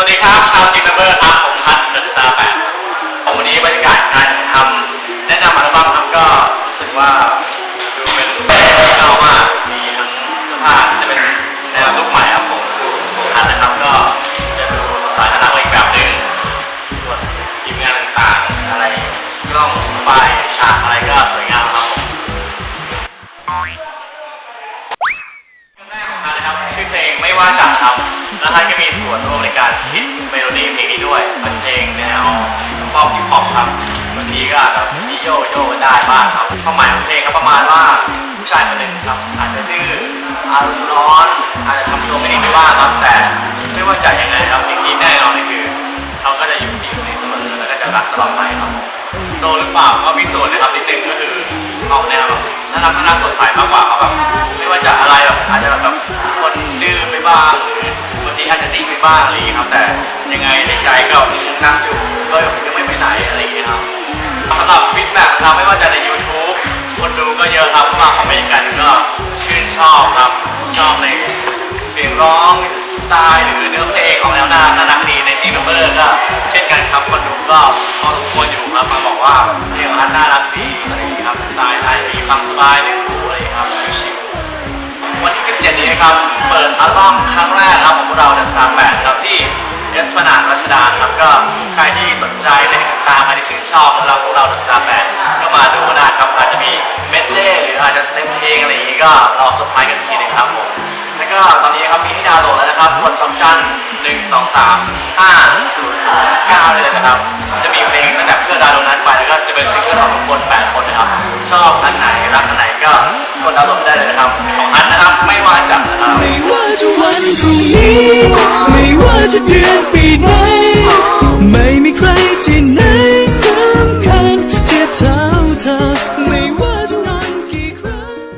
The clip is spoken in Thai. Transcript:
วัสดีครับ ชาวจีนเบอร์ครับ ผมพัดเดอะสตาร์แปดผมวันนี้บรรยากาศการทำแนะนำอัลบั้มครับก็รู้สึกว่าดูเป็นเก่ามากมีทั้งเสื้อผ้าที่จะเป็นแนวลุคใหม่ครับผมผมพัดนะครับก็จะดูสายน่ารักอีกแบบหนึ่งส่วนทีมงานต่างๆอะไรกล้องไฟฉากอะไรก็สวยงามครับผมเพลงแรกของท่านนะครับชื่อเพลงไม่ว่าจะครับ และท่านก็มีส่วนร่วมในการคิดเมโลดี้เพลงนี้ด้วยเป็นเพลงแนวป๊อปฮิปฮอปครับบางทีก็แบบมีโยโย่ได้บ้างครับความหมายของเพลงก็ประมาณว่าผู้ชายคนหนึ่งครับอาจจะดื้ออารมณ์ร้อนอาจจะทำตัวไม่ดีไม่ว่าครับแต่ไม่ว่าจะยังไงครับสิ่งที่แน่นอนก็คือเขาก็จะอยู่ที่อยู่ในเสมอแล้วก็จะรักตลอดไปครับโตหรือเปล่าก็มีส่วนนะครับจริงๆก็คือออกแนวแบบน่ารักน่ารักสดใสมากกว่าเขาแบบไม่ว่าจะอะไรแบบอาจจะแบบคนดื้อไปบ้างหรือ อาจจะนิ่งไปบ้างอะไรอย่างเงี้ยครับแต่ยังไงในใจก็ยังนั่งอยู่ก็ยังไม่ไปไหนอะไรอย่างเงี้ยครับสำหรับฟีดแบ็กนะครับไม่ว่าจะใน YouTube คนดูก็เยอะครับเข้ามาคอมเมนต์กันก็ชื่นชอบครับชอบในเสียงร้องสไตล์หรือเนื้อเพลงของแนวหน้าน่ารักดีในจีนเบอร์ก็เช่นกันครับคนดูก็พอสมควรอยู่ครับมาบอกว่าเพลงอันน่ารักดีอะไรอย่างเงี้ยครับสไตล์ไทยมีความสบายในหูอะไรอย่างเงี้ยครับชิลๆวันที่17นี้ ครับ เปิดอัลบั้มครั้งแรกครับของพวกเรา The Star 8ครับที่เอสพนาดรัชดาครับก็ใครที่สนใจในติดตามใครที่ชื่นชอบสำหรับพวกเรา The Star 8ก็มาดูได้ครับอาจจะมีเมดเล่หรืออาจจะเต็มเพลงอะไรอย่างนี้ก็รอเซอร์ไพรส์กันอีกทีหนึงครับผมแล้วก็ตอนนี้ครับมีให้ดาวน์โหลดแล้วนะครับกดดอกจัน1 2 3 5 0 0 9เก้าเลยนะครับจะมีเพลงตั้งแต่เพื่อดาวน์โหลดนั้นไปแล้วก็จะเป็นซิงเกิลของทุกคน8คนนะครับชอบอันไหน ฉันเดือนปีไหน ไม่มีใครที่ไหน